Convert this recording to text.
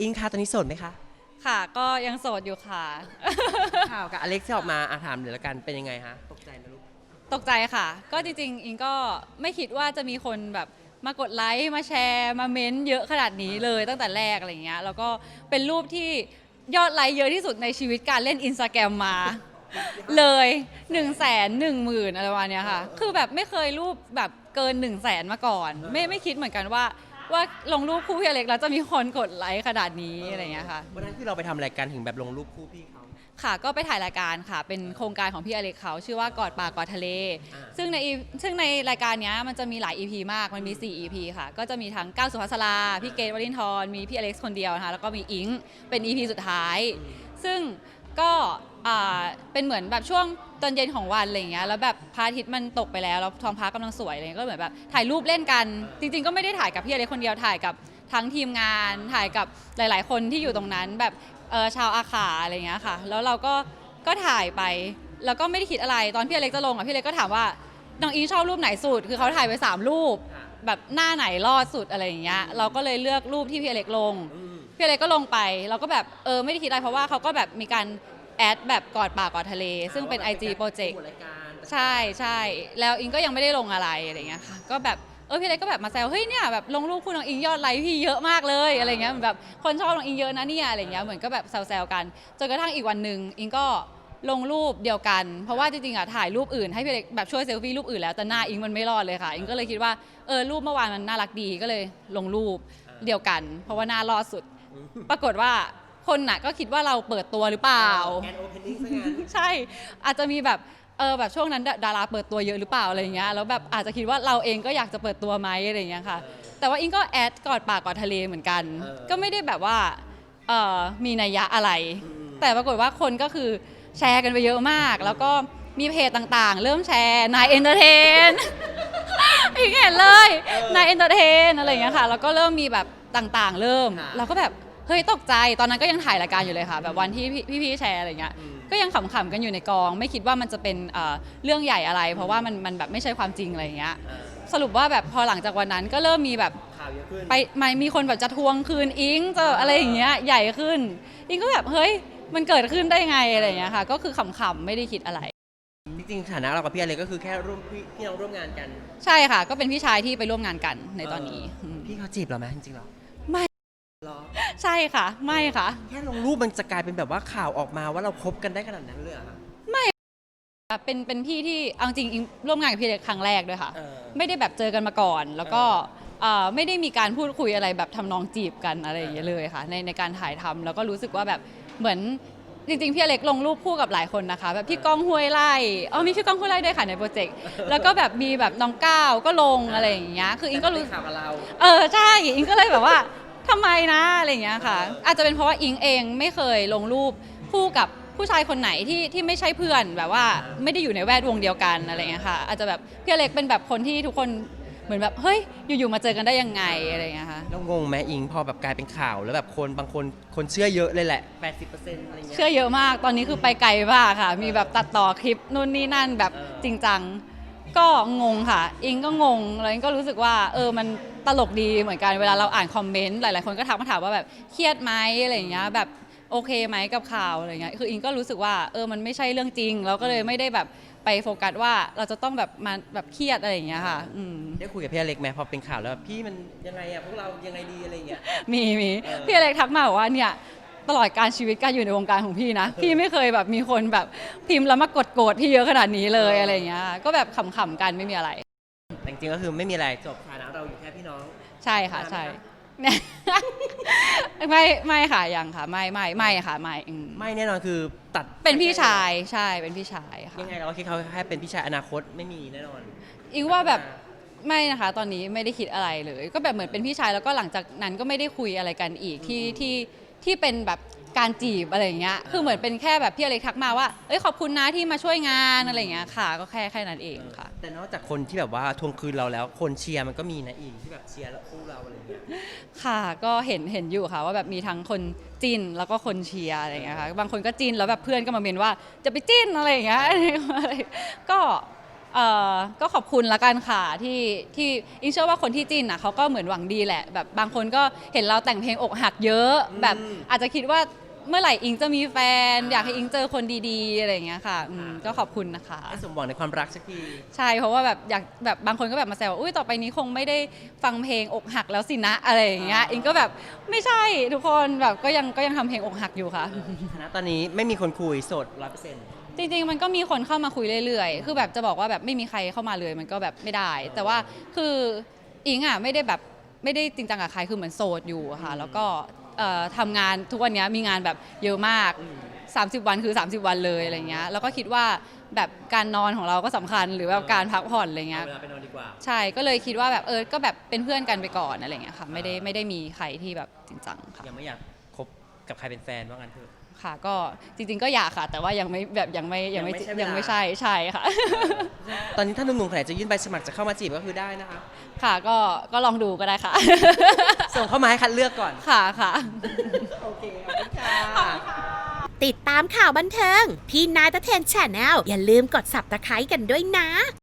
อิงคะตอนนี้โสดไหมคะ ค่ะ ก็ยังโสดอยู่ค่ะ ข่าวกับอเล็กซ์ที่ออกมาอาถามเลยละกันเป็นยังไงฮะตกใจไหมลูกตกใจค่ะ ก็จริงๆ อิงก็ไม่คิดว่าจะมีคนแบบมากดไลค์ มาแชร์ มาเม้นต์เยอะขนาดนี้เลยตั้งแต่แรกอะไรเงี้ย แล้วก็เป็นรูปที่ยอดไลค์เยอะที่สุดในชีวิตการเล่นอินสตาแกรมมา เลย1นึ่งแสนหนึ่งหมื่นอะไรประมาณเนี้ยค่ะ คือแบบไม่เคยรูปแบบเกิน1นึ่งแสนมาก่อน ไม่ไม่คิดเหมือนกันว่า ว่าลงรูปคู่พี่อเล็กแล้วจะมีคนกดไลค์ขนาดนี้อะไรเงี้ยค่ะ วันนั้นที่เราไปทำรายการถึงแบบลงรูปคู่พี่เขา ค่ะก็ไปถ่ายรายการค่ะ เป็นโครงการของพี่อเล็กเขาชื่อว่ากอดป่ากอดทะเล อ่า ซึ่งใน E- ซึ่งในรายการเนี้ยมันจะมีหลาย EP มากมันมี 4 EP ค่ะ ก็จะมีทั้งก้าวสุภัสราพี่เกดวรินทร์มีพี่อเล็กซ์คนเดียวนะคะแล้วก็มีอิงเป็น EP สุดท้าย ซึ่งก็ อ่าเป็นเหมือนแบบช่วงตอนเย็นของวันอะไรอย่างเงี้ยแล้วแบบพระอาทิตย์มันตกไปแล้วแล้วท้องฟ้ากำลังสวยอะไรเงี้ยก็เหมือนแบบถ่ายรูปเล่นกัน จริง ๆ ก็ไม่ได้ถ่ายกับพี่อเล็กคนเดียวถ่ายกับทั้งทีมงานถ่ายกับหลาย ๆ คนที่อยู่ตรงนั้นแบบเออชาวอาขาอะไรเงี้ยค่ะ แล้วเราก็ก็ถ่ายไป แล้วก็ไม่ได้คิดอะไรตอนพี่อเล็กจะลงอะพี่อเล็กก็ถามว่าน้องอิงชอบรูปไหนสุดคือเขาถ่ายไปสามรูป แบบหน้าไหนรอดสุดอะไรอย่างเงี้ยเราก็เลยเลือกรูปที่พี่อเล็กลง พี่อเล็กก็ลงไป เราก็แบบเออไม่ได้คิดอะไรเพราะว่าเขาก็แบบมีการ แอดแบบกอดป่ากอดทะเล ซึ่งเป็น IG โปรเจกต์รายการใช่ใช่แล้วอิงก็ยังไม่ได้ลงอะไรอะไรเงี้ยค่ะก็แบบเออพี่อเล็กก็แบบมาแซวเฮ้ยเนี่ยแบบลงรูปคุณน้องอิงยอดไลค์พี่เยอะมากเลยอะไรเงี้ยเหมือนแบบคนชอบน้องอิงเยอะนะเนี่ยอะไรเงี้ยเหมือนก็แบบแซวๆกันจนกระทั่งอีกวันหนึ่งอิงก็ลงรูปเดียวกัน เพราะว่าจริงๆอะถ่ายรูปอื่นให้พี่อเล็กแบบช่วยเซลฟี่รูปอื่นแล้วแต่หน้าอิงมันไม่รอดเลยค่ะ อิงก็เลยคิดว่าเออรูปเมื่อวานมันน่ารักดีก็เลยลงรูปเดียวกัน เพราะว่าหน้ารอดสุด ปรากฏว่า คนน่ะก็คิดว่าเราเปิดตัวหรือเปล่าแกนโอเพนนิ่งซะงั้น ใช่ อาจจะมีแบบเออแบบช่วงนั้นดาดาราเปิดตัวเยอะหรือเปล่าอะไรอย่างเงี้ยแล้วแบบอาจจะคิดว่าเราเองก็อยากจะเปิดตัวไหมอะไรอย่างเงี้ยค่ะ แต่ว่าอิงก็แอดกอดปากกอดทะเลเหมือนกัน เออ ก็ไม่ได้แบบว่าเออมีนัยยะอะไร อืมแต่ปรากฏว่าคนก็คือแชร์กันไปเยอะมาก แล้วก็มีเพจต่างๆ เริ่มแชร์นายเอนเตอร์เทน อีกเห็นเลยนายเอนเตอร์เทนอะไรอย่างเงี้ยค่ะแล้วก็เริ่มมีแบบต่างๆ เริ่ม ค่ะเราก็แบบ เฮ้ยตกใจตอนนั้นก็ยังถ่ายรายการอยู่เลยค่ะ แบบวันที่พี่พี่ๆแชร์อะไรเงี้ยอืมก็ยังขำๆกันอยู่ในกอง ไม่คิดว่ามันจะเป็นเอ่อเรื่องใหญ่อะไร เพราะว่ามันมันแบบไม่ใช่ความจริงอะไรอย่างเงี้ยอ่าสรุปว่าแบบพอหลังจากวันนั้นก็เริ่มมีแบบ ข่าวเยอะขึ้น ไปไม่มีคนแบบจะทวงคืนอิงจะอะไรอย่างเงี้ยใหญ่ขึ้น อิงก็แบบเฮ้ยมันเกิดขึ้นได้ไงอะไรอย่างเงี้ยค่ะ ก็คือขำๆไม่ได้คิดอะไร จริงๆฐานะเรากับพี่อเล็กก็คือแค่ร่วมพี่พี่น้องร่วมงานกันใช่ค่ะ ก็เป็นพี่ชายที่ไปร่วมงานกันในตอนนี้เออมพี่เขาจีบเราไหมจริงๆหรอไม่หรอ ใช่ค่ะ ไม่ค่ะ แค่ลงรูปมันจะกลายเป็นแบบว่าข่าวออกมาว่าเราคบกันได้ขนาดนั้นเลยเหรอคะเป็นเป็นพี่ที่เอาจริงอิงร่วมงานกับพี่เล็กครั้งแรกด้วยค่ะ เออ ไม่ได้แบบเจอกันมาก่อน แล้วก็เอ่อไม่ได้มีการพูดคุยอะไรแบบทำนองจีบกันอะไรอย่างเงี้ยเลยค่ะ ในในการถ่ายทำแล้วก็รู้สึกว่าแบบเหมือนจริงๆพี่อเล็กลงรูปคู่กับหลายคนนะคะ แบบพี่ก้องห้วยไล่อ๋อมีพี่ก้องห้วยไล่ด้วยค่ะในโปรเจกต์แล้วก็แบบมีแบบน้องก้าวก็ลงอะไรอย่างเงี้ยคืออิงก็รู้ แต่ข่าวกับเรา เออใช่อิงก็เลยแบบว่า ทำไมนะอะไรอย่างเงี้ยค่ะ อาจจะเป็นเพราะว่าอิงเองไม่เคยลงรูปคู่กับผู้ชายคนไหนที่ที่ไม่ใช่เพื่อนแบบว่าไม่ได้อยู่ในแวดวงเดียวกันอะไรอย่างเงี้ยค่ะ อาจจะแบบพี่อเล็กเป็นแบบคนที่ทุกคนเหมือนแบบเฮ้ยอยู่ๆมาเจอกันได้ยังไงอะไรอย่างเงี้ยค่ะ แล้วงงไหมอิงพอแบบกลายเป็นข่าว แล้วแบบคนบางคนคนเชื่อเยอะเลยแหละ 80%อะไรเงี้ย เชื่อเยอะมาก ตอนนี้คือไปไกลมากค่ะ มีแบบตัดต่อคลิปนู่นนี่นั่นแบบเออจริงจัง ก็งงค่ะ อิงก็งง แล้วอิงก็รู้สึกว่า เออ มัน ตลกดีเหมือนกันเวลาเราอ่านคอมเมนต์หลายๆ คนก็ทักมาถามว่าแบบเครียดไหมอะไรอย่างเงี้ยแบบโอเคไหมกับข่าวอะไรเงี้ยคืออิงก็รู้สึกว่าเออมันไม่ใช่เรื่องจริง เราก็เลยไม่ได้แบบไปโฟกัสว่าเราจะต้องแบบมาแบบเครียดอะไรอย่างเงี้ยค่ะอืมได้คุยกับพี่อเล็กไหมพอเป็นข่าวแล้วแบบพี่มันยังไงอะพวกเรายังไงดีอะไรเงี้ย มีมีเออ พี่อเล็กทักมาบอกว่าเนี่ยตลอดการชีวิตการอยู่ในวงการของพี่นะ พี่ไม่เคยแบบมีคนแบบพิมพ์แล้วมากดโกรธพี่เยอะขนาดนี้เลยอะไรอย่างเงี้ยก็แบบขำๆกันไม่มีอะไร แต่จริงๆก็คือไม่มีอะไรจบฐาน ใช่ค่ะนานไหมใช่คะเนี่ยไม่ไม่ค่ะยังค่ะ ไม่ไม่ไม่ค่ะไม่อืมไม่แน่นอนคือตัดเป็นพี่ชายใช่เป็นพี่ชายค่ะยังไงเราก็คิดเขาแค่เป็นพี่ชายอนาคตไม่มีแน่นอน อิงว่าแบบไม่นะคะ ตอนนี้ไม่ได้คิดอะไรเลย ก็แบบเหมือนเป็นพี่ชายแล้วก็หลังจากนั้นก็ไม่ได้คุยอะไรกันอีกที่ที่ที่เป็นแบบ การจีบอะไรอย่างเงี้ย คือเหมือนเป็นแค่แบบพี่อเล็กทักมาว่า เอ้ยขอบคุณนะที่มาช่วยงานอะไรอย่างเงี้ยค่ะ ก็แค่แค่นั้นเองค่ะ แต่นอกจากคนที่แบบว่าทวงคืนเราแล้ว คนเชียร์มันก็มีนะอิงที่แบบเชียร์เราคู่เราอะไรเงี้ย ค่ะ ก็เห็นเห็นอยู่ค่ะ ว่าแบบมีทั้งคนจิ้นแล้วก็คนเชียร์อะไรอย่างเงี้ยค่ะ บางคนก็จิ้นแล้วแบบเพื่อนก็มาเมนว่าจะไปจิ้นอะไรอย่างเงี้ยอะไรก็เอ่อก็ขอบคุณละกันค่ะที่ที่อิงเชื่อว่าคนที่จิ้นอะเขาก็เหมือนหวังดีแหละ แบบบางคนก็เห็นเราแต่งเพลงอกหักเยอะ แบบอาจจะคิดว่า เมื่อไหร่อิงจะมีแฟน อยากให้อิงเจอคนดีๆอะไรอย่างเงี้ยค่ะอืมก็ขอบคุณนะคะ ให้สมหวังในความรักสักที ใช่เพราะว่าแบบอยากแบบบางคนก็แบบมาแซวว่าอุ้ยต่อไปนี้คงไม่ได้ฟังเพลงอกหักแล้วสินะอะไรอย่างเงี้ยอิงก็แบบไม่ใช่ทุกคนแบบก็ยังก็ยังทำเพลงอกหักอยู่ค่ะนะตอนนี้ไม่มีคนคุยโสดร้อยเปอร์เซ็นต์ จริงๆ มันก็มีคนเข้ามาคุยเรื่อยๆ คือแบบจะบอกว่าแบบไม่มีใครเข้ามาเลยมันก็แบบไม่ได้ แต่ว่าคืออิงอะไม่ได้แบบไม่ได้จริงจังกับใครคือเหมือนโสดอยู่อะค่ะ แล้วก็ เอ่อทำงานทุกวันนี้มีงานแบบเยอะมาก 30 วันคือ 30 วันเลยอะไรเงี้ยแล้วก็คิดว่าแบบการนอนของเราก็สำคัญหรือแบบการพักผ่อนอะไรเงี้ยเวลาไปนอนดีกว่า ใช่ก็เลยคิดว่าแบบเออก็แบบเป็นเพื่อนกันไปก่อนอะไรเงี้ยค่ะไม่ได้ไม่ได้มีใครที่แบบจริงจังค่ะ ยังไม่อยากคบ กับใครเป็นแฟนว่างั้นเถอะ ค่ะก็จริง ๆ ก็อยากค่ะ แต่ว่ายังไม่แบบยังไม่ยังไม่ยังไม่ใช่เวลายั ยังไม่ใช่ใช่ค่ะ ตอนนี้ถ้าหนุ่มๆคนไหนจะยื่นใบสมัครจะเข้ามาจีบก็คือได้นะคะ ค่ะก็ก็ลองดูก็ได้ค่ะ ส่งเข้ามาให้คัดเลือกก่อน ค่ะค่ะ โอเคขอบคุณค่ะ ติดตามข่าวบันเทิงที่นายตะเทนแชนแนลอย่าลืมกด subscribe กันด้วยนะ